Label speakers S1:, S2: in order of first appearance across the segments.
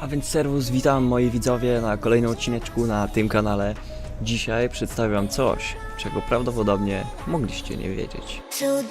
S1: A więc serwus, witam moi widzowie na kolejnym odcineczku na tym kanale. Dzisiaj przedstawiam coś, czego prawdopodobnie mogliście nie wiedzieć.
S2: So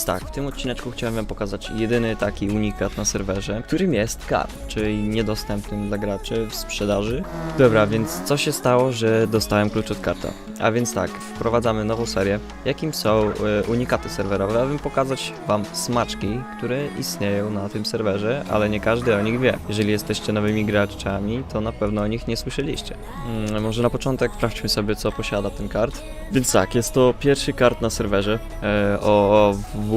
S1: więc tak, w tym odcineczku chciałem wam pokazać jedyny taki unikat na serwerze, którym jest kart, czyli niedostępnym dla graczy w sprzedaży. Dobra, więc co się stało, że dostałem klucz od karta? A więc tak, wprowadzamy nową serię, jakim są e, unikaty serwerowe, abym pokazać wam smaczki, które istnieją na tym serwerze, ale nie każdy o nich wie. Jeżeli jesteście nowymi graczami, to na pewno o nich nie słyszeliście. Mm, może na początek sprawdźmy sobie, co posiada ten kart. Więc tak, jest to pierwszy kart na serwerze e, o WIT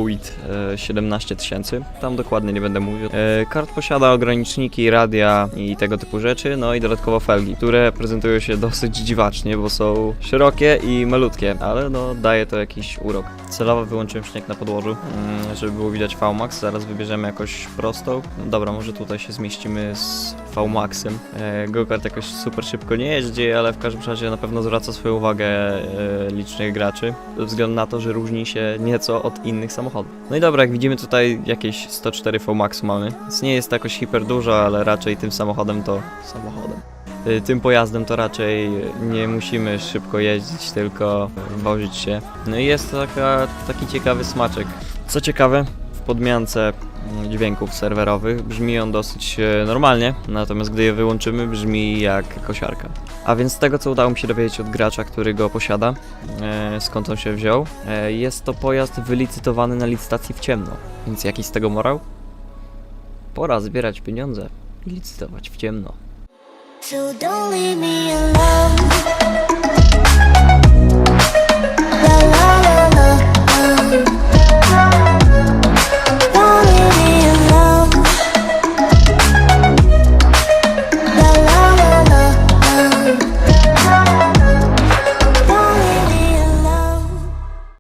S1: e, 17000. Tam dokładnie nie będę mówił. E, kart posiada ograniczniki, radia i tego typu rzeczy, no i dodatkowo felgi, które prezentują się dosyć dziwacznie, bo są szerokie i malutkie, ale no daje to jakiś urok. Celowo wyłączyłem śnieg na podłożu, mm, żeby było widać VMAX. Zaraz wybierzemy jakoś prostą. No dobra, może tutaj się zmieścimy z VMAXem. E, Go-kart jakoś super szybko nie jeździ, ale w każdym razie na pewno zwraca swoją uwagę e, licznych graczy, ze względu na to, że różni się nieco od innych samochodów. No i dobra, jak widzimy tutaj jakieś 104 VMAXu mamy, więc nie jest to jakoś hiper dużo, ale raczej tym samochodem to samochodem. Y, Tym pojazdem to raczej nie musimy szybko jeździć, tylko wozić się. No i jest to taka, taki ciekawy smaczek. Co ciekawe, w podmiance dźwięków serwerowych brzmi on dosyć e, normalnie, natomiast gdy je wyłączymy brzmi jak kosiarka. A więc z tego co udało mi się dowiedzieć od gracza, który go posiada, e, skąd on się wziął, e, jest to pojazd wylicytowany na licytacji w ciemno. Więc jaki z tego morał? Pora zbierać pieniądze i licytować w ciemno.
S2: So don't leave me alone.